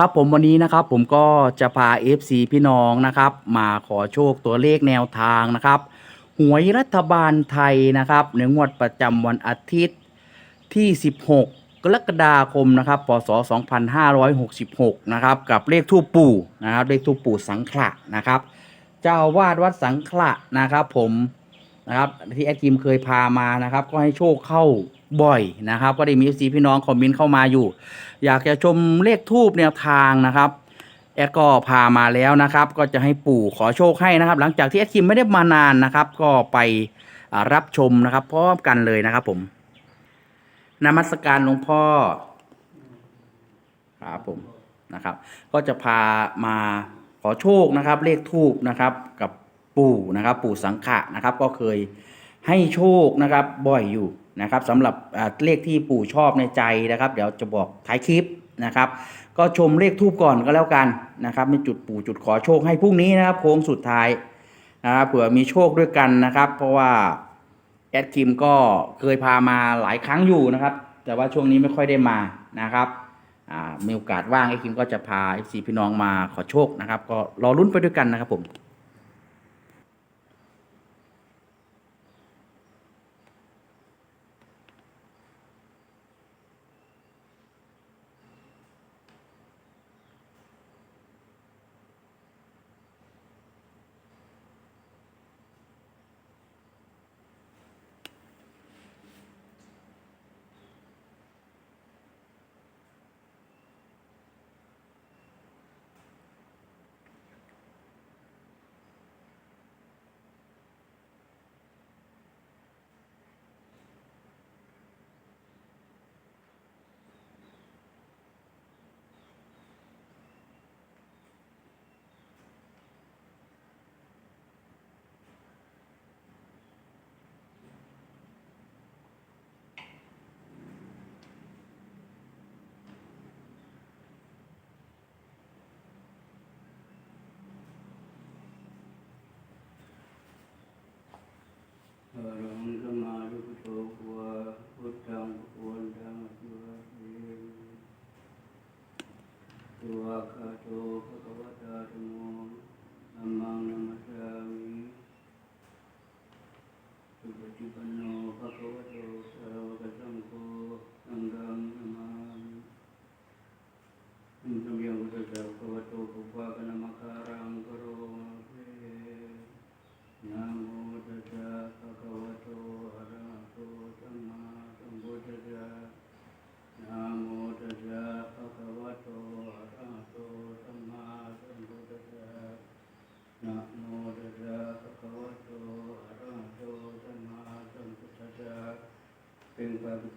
ครับผมวันนี้นะครับผมก็จะพา FC พี่น้องนะครับ มาขอโชคตัวเลขแนวทางนะครับ หวยรัฐบาลไทยนะครับ ในงวดประจำวันอาทิตย์ที่ 16 กรกฎาคมนะครับพศ 2566 นะครับ กับเลขทูปปู่นะครับเลขทูปปู่สังขละนะครับ เจ้าวาดวัดสังขละนะครับ ผมนะครับที่แอดกิมเคยพามานะครับ ก็ให้โชคเข้า บ่อยนะครับ ก็ได้มีซีพี่น้องคอมเมนต์เข้ามาอยู่ อยากจะชมเลขทูบแนวทางนะครับแอดก็พามาแล้วนะครับ ก็จะให้ปู่ขอโชคให้นะครับ หลังจากที่แอดกิมไม่ได้มานานนะครับ ก็ไปรับชมนะครับพร้อมกันเลยนะครับ ผมนมัสการหลวงพ่อครับผมนะครับ ก็จะพามาขอโชคนะครับ เลขทูบนะครับ กับปู่นะครับ ปู่สังขะนะครับ ก็เคยให้โชคนะครับ บ่อยอยู่ นะครับสำหรับเลขที่ปู่ชอบในใจนะครับ เดี๋ยวจะบอกท้ายคลิปนะครับ ก็ชมเลขทูบก่อนก็แล้วกันนะครับมีจุดปู่จุดขอโชคให้พรุ่งนี้นะครับโค้งสุดท้ายนะครับเผื่อมีโชคด้วยกันนะครับ เพราะว่าแอดคิมก็เคยพามาหลายครั้งอยู่นะครับ แต่ว่าช่วงนี้ไม่ค่อยได้มานะครับมีโอกาสว่างไอ้คิมก็จะพา FC พี่น้องมาขอโชคนะครับ ก็รอลุ้นไปด้วยกันนะครับผม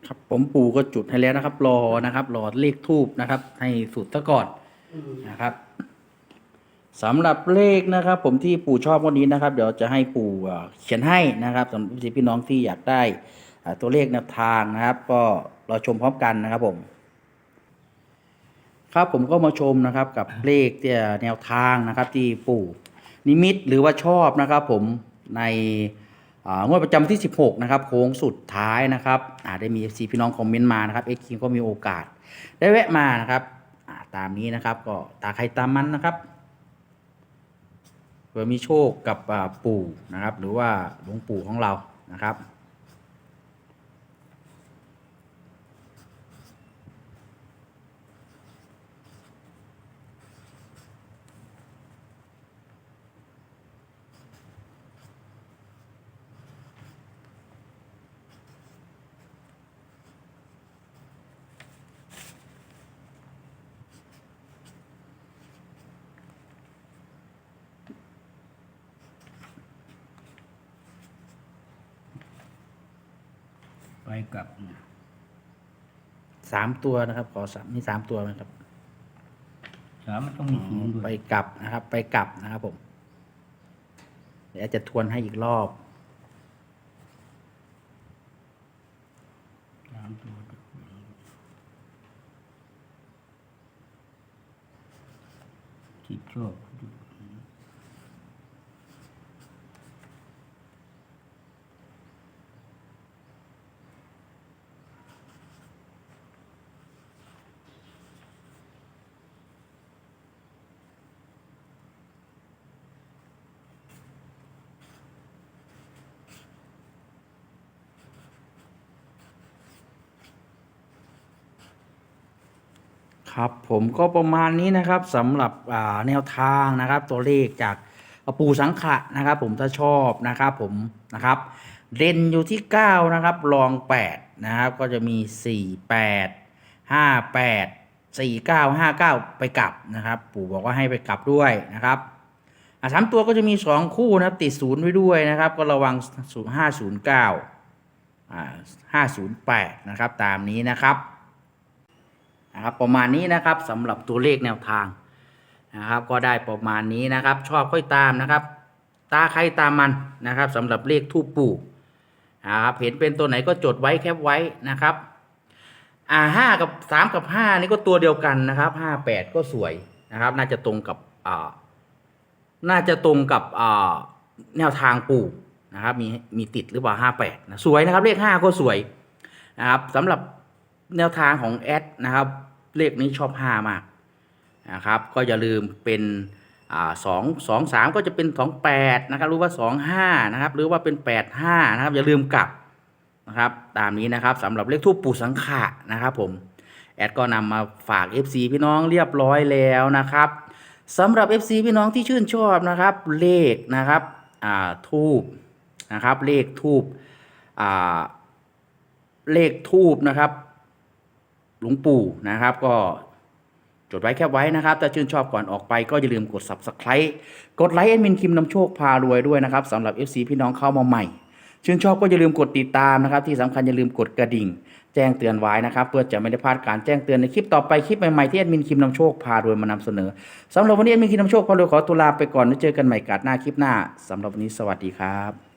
ป็นปาปิกะภามหาฤกะฤปฏิกะปิสุสุปะภามหาฤกะปฏิกะปิสุสุปะภามหาฤกะอืมอืมที่ครับผมปู่ก็จุดให้แล้วนะครับ รอนะครับรอเลขทูบนะครับ ให้สุดซะก่อนนะครับสำหรับเลขนะครับ ผมที่ปู่ชอบวันนี้นะครับ เดี๋ยวจะให้ปู่อ่าเขียนให้นะครับสำหรับพี่น้องที่อยากได้อ่าตัวเลขแนวทางนะครับ ก็รอชมพร้อมกันนะครับผม ครับผมก็มาชมนะครับกับเลขที่แนวทางนะครับ ที่ปู่นิมิตหรือว่าชอบนะครับ ผมในอ่า งวดประจำที่ 16 นะครับโค้งสุดท้ายนะครับอ่าได้มี FC พี่น้องคอมเมนต์มานะครับเอ็กคิงก็มีโอกาส ได้แวะมานะครับาตามนี้นะครับก็ตาใครตามมันนะครับเพื่อมีโชคกับปู่นะครับ หรือว่าหลวงปู่ของเรานะครับ ไปกลับเนี่ยสามตัวนะครับ ขอสามมีสามตัวไหมครับสามมันต้องมีศูนย์ด้วไปยกลับนะครับ ไปกลับนะครับผม เดี๋ยวจะทวนให้อีกรอบ สามตัวที่ชอบ ครับผมก็ประมาณนี้นะครับสำหรับแนวทางนะครับ ตัวเลขจากปูสังขะนะครับ ผมถ้าชอบนะครับผมนะครับเด่นอยู่ที่ 9 นะครับรอง 8 นะครับก็จะมี 4 8 5 8 4 9 5 9 ไปกลับนะครับ ปู่บอกว่าให้ไปกลับด้วยนะครับอะสามตัวก็จะมี 2 คู่นะครับติดศูนย์ไว้ด้วยนะครับ ก็ระวัง 509อ่า508 นะครับตามนี้นะครับ นะครับประมาณนี้นะครับสำหรับตัวเลขแนวทางนะครับก็ได้ประมาณนี้นะครับ ชอบค่อยตามนะครับ ตาใครตามมันนะครับสำหรับเลขทูปปู่นะครับเห็นเป็นตัวไหนก็จดไว้แคปไว้นะครับอ่าห้ากับสามกับห้านี่ก็ตัวเดียวกันนะครับห้าแปดก็สวยนะครับ น่าจะตรงกับอ่าน่าจะตรงกับอ่าแนวทางปู่นะครับมีมีติดหรือเปล่าห้าแปดนะสวยนะครับเลขห้าก็สวยนะครับสำหรับแนวทางของแอดนะครับ เลขนี้ชอบห้ามากนะครับ ก็อย่าลืมเป็นสองสองสามก็จะเป็นสองแปดนะครับหรือว่าสองห้านะครับ หรือว่าเป็นแปดห้านะครับ อย่าลืมกลับนะครับ ตามนี้นะครับสำหรับเลขทูปปู่สังขะนะครับ ผมแอดก็นำมาฝาก FC พี่น้องเรียบร้อยแล้วนะครับสำหรับ FC พี่น้องที่ชื่นชอบนะครับ เลขนะครับทูบนะครับ เลขทูบเลขทูบนะครับ หลวงปู่นะครับ ก็จดไว้แค่ไว้นะครับ ถ้าชื่นชอบก่อนออกไปก็อย่าลืมกด subscribe กดไลค์แอดมินคิมนำโชคพารวยด้วยนะครับสำหรับ FC พี่น้องเข้ามาใหม่ ชื่นชอบก็อย่าลืมกดติดตามนะครับ ที่สำคัญอย่าลืมกดกระดิ่ง แจ้งเตือนไว้นะครับ เพื่อจะไม่ได้พลาดการแจ้งเตือนในคลิปต่อไปคลิปใหม่ๆที่แอดมินคิมนำโชคพารวยมานำเสนอสำหรับวันนี้แอดมินคิมนำโชคพารวยขอตัวลาไปก่อนแล้วเจอกันใหม่กาดหน้าคลิปหน้าสำหรับวันนี้สวัสดีครับ